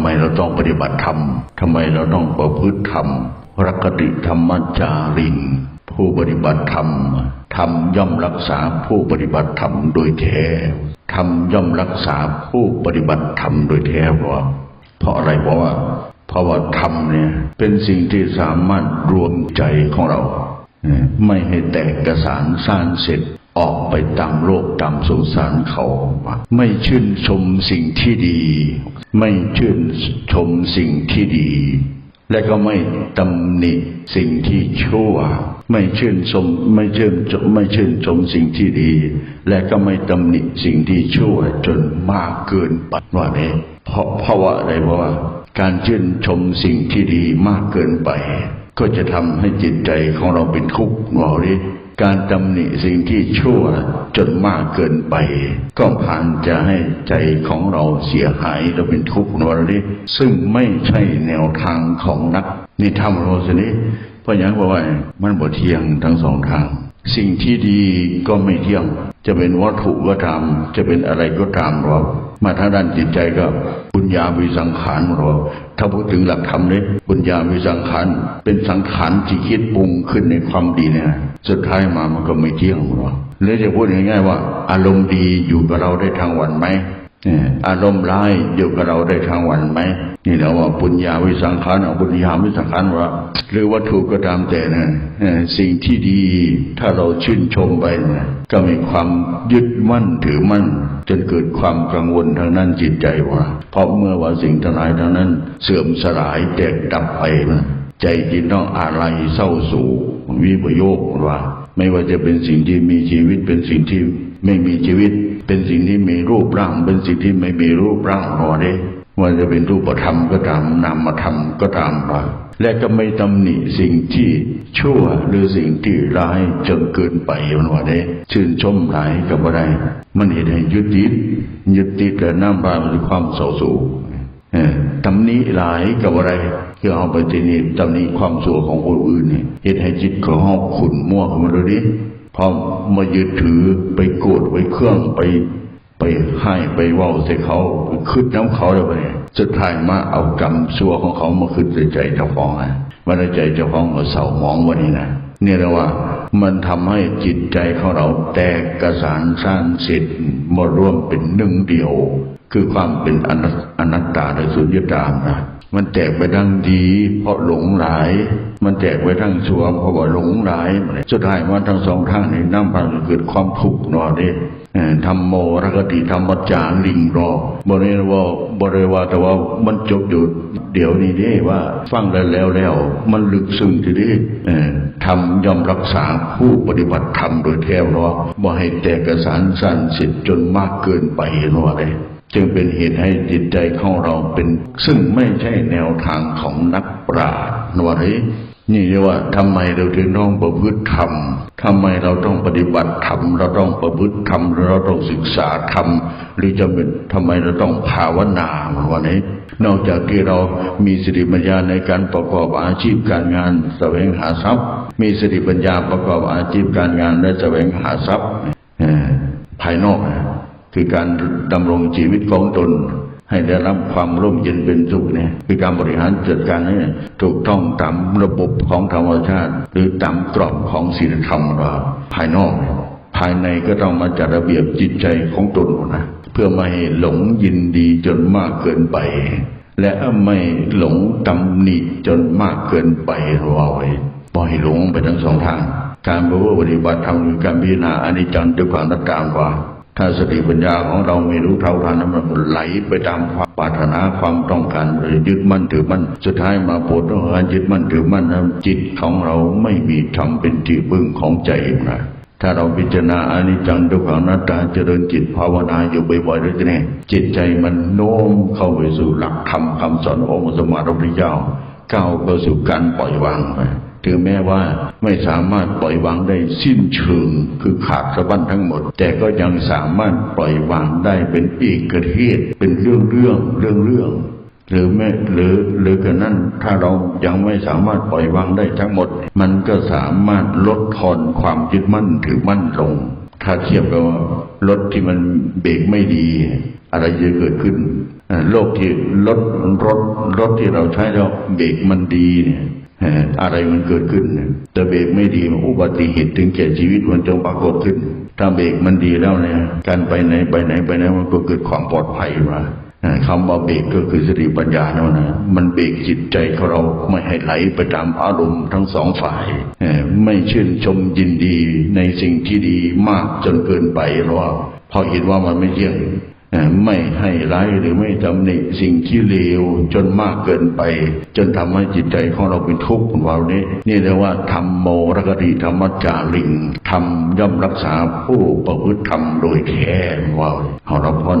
ไมเราต้องปฏิบัติธรรมทำไมเราต้องประพฤติธรรมรักติธรรมจาริงผู้ปฏิบัติธรรมธรรมย่อมรักษาผู้ปฏิบัติธรรมโดยแท้ธรรมย่อมรักษาผู้ปฏิบัติธรรมโดยแท้เพราะเพราะอะไรเพราะว่าเพราะว่าธรรมเนี่ยเป็นสิ่งที่สามารถรวมใจของเรา ไม่ให้แตกกระสานสร้างเสร็จ ออกไปตามโลกตามสงสารเขา ไม่ชื่นชมสิ่งที่ดี ไม่ชื่นชมสิ่งที่ดี และก็ไม่ตำหนิสิ่งที่ชั่ว ไม่ชื่นชมไม่ชื่นชมไม่ชื่นชมสิ่งที่ดี และก็ไม่ตำหนิสิ่งที่ชั่วจนมากเกินไปว่าเนี่ยเพราะเพราะว่าอะไรเพราะว่า การชื่นชมสิ่งที่ดีมากเกินไป ก็จะทำให้จิตใจของเราเป็นทุกข์หงอริ การตำหนิสิ่งที่ชั่วจนมากเกินไป ก็ผ่านจะให้ใจของเราเสียหายเราเป็นทุกข์นวริซึ่งไม่ใช่แนวทางของนักนิธรรมโรสนี้เพราะอย่างว่ามันบ่เที่ยงทั้งสองทาง สิ่งที่ดีก็ไม่เที่ยง จะเป็นวัตถุก็ตาม จะเป็นอะไรก็ตามหรอกมาทางด้านจิตใจก็บุญญาวิสังขารหรอถ้าพูดถึงหลักธรรมเนี่ยบุญญาวิสังขารเป็นสังขารที่คิดปรุงขึ้นในความดีเนี่ยสุดท้ายมามันก็ไม่เที่ยงหรอกหรือจะพูดง่ายๆว่า อารมณ์ดีอยู่กับเราได้ทั้งวันไหม อารมณ์ร้ายอยู่กับเราได้ทั้งวันไหมนี่เราว่าปุญญาวิสังขารเอาปุญญาวิสังขารว่าหรือวัตถุก็ตามแต่นะสิ่งที่ดีถ้าเราชื่นชมไปนะก็มีความยึดมั่นถือมั่น จนเกิดความกังวลทางนั้นจิตใจว่า เพราะเมื่อว่าสิ่งทั้งหลายทั้งนั้น เสื่อมสลายแตกดับไปนะใจจิตต้องอะไรเศร้าสูวิปโยคว่า ไม่ว่าจะเป็นสิ่งที่มีชีวิตเป็นสิ่งที่ไม่มีชีวิต เป็นสิ่งที่มีรูปร่าง เป็นสิ่งที่ไม่มีรูปร่างหรอเด้ว่าจะเป็นรูปธรรมก็ตามนามธรรมก็ตามว่าและก็ไม่ตำหนิสิ่งที่ชั่วหรือสิ่งที่ร้ายจนเกินไปมันว่าได้ชื่นชมหลายกับอะไรมันเห็นให้ยึดติดยึดติดและน้ำบาเป็นความเศร้าสูง ตำหนิหลายกับอะไรคือเอาไปทีนี้ตำหนิความสัวของคนอื่นเนี่ยเหตุให้จิตของเขาขุนมั่วขึ้นมาเลยดิพอมายึดถือไปโกรธไปเครื่องไป ไปให้ไปว่าใส่เขาขึ้นน้ำเขาเลยไปสุดท้ายมาเอากรรมชั่วของเขามาขึ้นใส่ใจเจ้าของอะมันใจเจ้าของเราเศร้าหมองวันนี้นะเนี่ยเรียกว่า มันทำให้จิตใจของเราแตกกระสานสร้างเสร็จมาร่วมเป็นหนึ่งเดียว คือความเป็นอนัตตาในสุญญตามนะ มันแตกไปทั้งดี เพราะหลงหลาย มันแตกไปทั้งชั่วเพราะว่าหลงหลายสุดท้ายมันทั้งสองทางนี้น้ำพันเกิดความทุกข์นอเด้ธรรมโมรกติธรรมจาลิงรอบริวาบริวาแต่ว่ามันจบอยู่เดี๋ยวนี้เด้ว่า ฟังแล้วแล้วแล้ว มันลึกซึ้งทีนี้ทำยอมรักษาผู้ปฏิบัติธรรมโดยแท้รอบ่ให้แตกกระสานสั้นสิทจนมากเกินไปนอเลย จึงเป็นเหตุให้จิตใจของเราเป็น ซึ่งไม่ใช่แนวทางของนักปราชญ์นวรินี่เรียกว่าทำไมเราถึงต้องประพฤติธรรมทำไมเราต้องปฏิบัติธรรมเราต้องประพฤติธรรมเราต้องศึกษาธรรมหรือจะเป็นทำไมเราต้องภาวนาวันนี้ นอกจากที่เรามีสติปัญญาในการประกอบอาชีพการงานแสวงหาทรัพย์ มีสติปัญญาประกอบอาชีพการงานและแสวงหาทรัพย์ภายนอก คือการดำรงชีวิตของตน ให้ได้รับความร่มเย็นเป็นสุขเนี่ยคือการบริหารจัดการให้ถูกต้องตามระบบของธรรมชาติ หรือตามกรอบของศีลธรรมว่าภายนอก ภายในก็ต้องมาจัดระเบียบจิตใจของตนนะเพื่อไม่ให้หลงยินดีจนมากเกินไป และไม่หลงตำหนิจนมากเกินไปรอไว้ปล่อยหลงไปทั้งสองทาง การปฏิบัติธรรมการพิจารณาอนิจจังด้วยความนัตตามว่า ถ้าสติปัญญาของเราไม่รู้เท่าทันนั้นมันไหลไปตามความปรารถนาความต้องการเลยยึดมั่นถือมั่นสุดท้ายมาปวดต้องการยึดมั่นถือมั่นนั้นจิตของเราไม่มีธรรมเป็นที่พึ่งของใจนะถ้าเราพิจารณาอนิจจังทุกขังนัตตาเจริญจิตภาวนาอยู่บ่อยๆด้วยกันเนี่ยจิตใจมันโน้มเข้าไปสู่หลักธรรมคำสอนองค์สมมารุริยาก้าวเข้าสู่การปล่อยวางไป ถึงแม้ว่าไม่สามารถปล่อยวางได้สิ้นเชิงคือขาดสะบั้นทั้งหมด แต่ก็ยังสามารถปล่อยวางได้เป็นอีกกระเทศเป็นเรื่องเรื่องเรื่องเรื่องหรือแม้หรือหรือกันนั้นถ้าเรายังไม่สามารถปล่อยวางได้ทั้งหมด มันก็สามารถลดทอนความยึดมั่นถือมั่นลง ถ้าเทียบกับรถที่มันเบรกไม่ดี อะไรจะเกิดขึ้นโลกที่รถรถรถที่เราใช้แล้วเบรกมันดีเนี่ย อะไรมันเกิดขึ้น แต่เบรกไม่ดีอุบัติเหตุถึงแก่ชีวิตมันจงปรากฏขึ้น ถ้าเบรกมันดีแล้วเนี่ย การไปไหนไปไหนไปไหนมันก็เกิดความปลอดภัยมาคำว่าเบรกก็คือสติปัญญาเนาะนะมันเบรกจิตใจของเราไม่ให้ไหลไปตามอารมณ์ทั้งสองฝ่ายไม่ชื่นชมยินดีในสิ่งที่ดีมากจนเกินไปหรอกเพราะเห็นว่ามันไม่เที่ยง ไม่ให้ร้ายหรือไม่ตำหนิสิ่งที่เลวจนมากเกินไป จนทำให้จิตใจของเราเป็นทุกข์ว่านี้นี่เรียกว่าธรรมโมรกติธรรมจาริงธรรมย่อมรักษาผู้ประพฤติธรรมโดยแท้ว่าเอารับพ้น